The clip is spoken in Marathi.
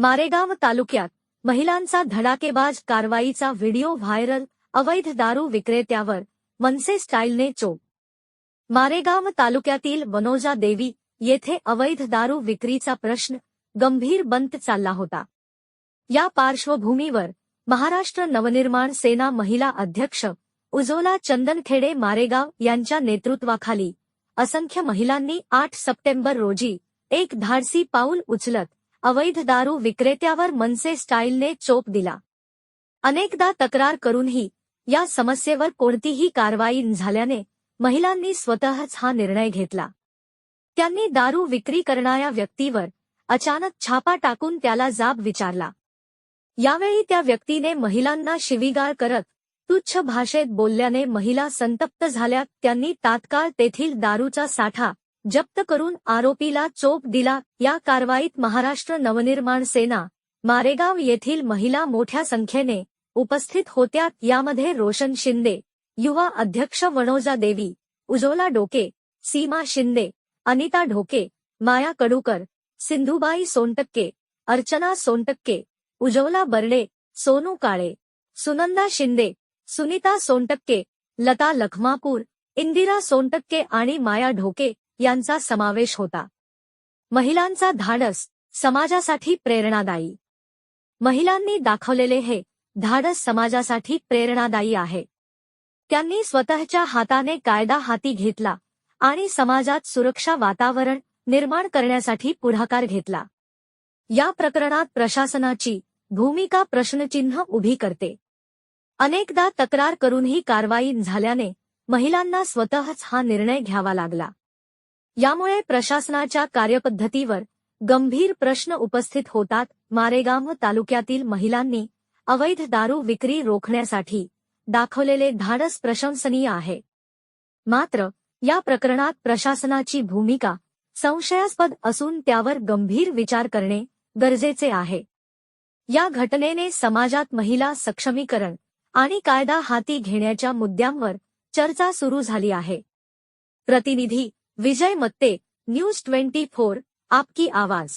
मारेगाव तालुक्यात महिलांचा धडाकेबाज कारवाईचा व्हिडिओ व्हायरल अवैध दारू विक्रेत्यावर मनसे स्टाईलने चोप. मारेगाव तालुक्यातील वनोजा देवी येथे अवैध दारू विक्रीचा प्रश्न गंभीर बंत चालला होता. या पार्श्वभूमीवर महाराष्ट्र नवनिर्माण सेना महिला अध्यक्ष उजोला चंदनखेडे मारेगाव यांच्या नेतृत्वाखाली असंख्य महिलांनी आठ सप्टेंबर रोजी एक धाडसी पाऊल उचलत अवैध दारू विक्रेत्यावर मनसे स्टाईलने चोप दिला. अनेकदा तक्रार करूनही या समस्येवर कोणतीही कारवाई झाल्याने महिलांनी स्वतःच हा निर्णय घेतला. त्यांनी दारू विक्री करणाऱ्या व्यक्तीवर अचानक छापा टाकून त्याला जाब विचारला. यावेळी त्या व्यक्तीने महिलांना शिवीगाळ करत तुच्छ भाषेत बोलल्याने महिला संतप्त झाल्या त्यांनी तात्काळ तेथील दारूचा साठा जप्त करून आरोपीला चोप दिला. या कारवाईत महाराष्ट्र नवनिर्माण सेना मारेगाव येथील महिला मोठ्या संख्येने उपस्थित होत्या. यामध्ये रोशन शिंदे युवा अध्यक्ष वणोजा देवी उजोला डोके सीमा शिंदे अनिता ढोके माया कडूकर सिंधुबाई सोनटक्के अर्चना सोनटक्के उजवला बर्डे सोनू काळे सुनंदा शिंदे सुनीता सोनटक्के लता लखमापूर इंदिरा सोनटक्के आणि माया ढोके यांचा समावेश होता. महिलांचा धाडस समाजासाठी प्रेरणादायी. महिलांनी दाखवलेले हे धाडस समाजासाठी प्रेरणादायी आहे. त्यांनी स्वतःच्या हाताने कायदा हाती घेतला आणि समाजात सुरक्षा वातावरण निर्माण करण्यासाठी पुढाकार घेतला. या प्रकरणात प्रशासनाची भूमिका प्रश्नचिन्ह उभी करते. अनेकदा तक्रार करूनही कारवाई झाल्याने महिलांना स्वतःच हा निर्णय घ्यावा लागला. यामुळे प्रशासनाच्या कार्यपद्धतीवर गंभीर प्रश्न उपस्थित होतात. मारेगाव तालुक्यातील महिलांनी अवैध दारू विक्री रोखण्यासाठी दाखवलेले धाडस प्रशंसनीय आहे. मात्र या प्रकरणात प्रशासनाची भूमिका संशयास्पद असून त्यावर गंभीर विचार करणे गरजेचे आहे. या घटनेने समाजात महिला सक्षमीकरण आणि कायदा हाती घेण्याच्या मुद्द्यांवर चर्चा सुरू झाली आहे. प्रतिनिधी Vijay Matte news twenty four आपकी आवाज.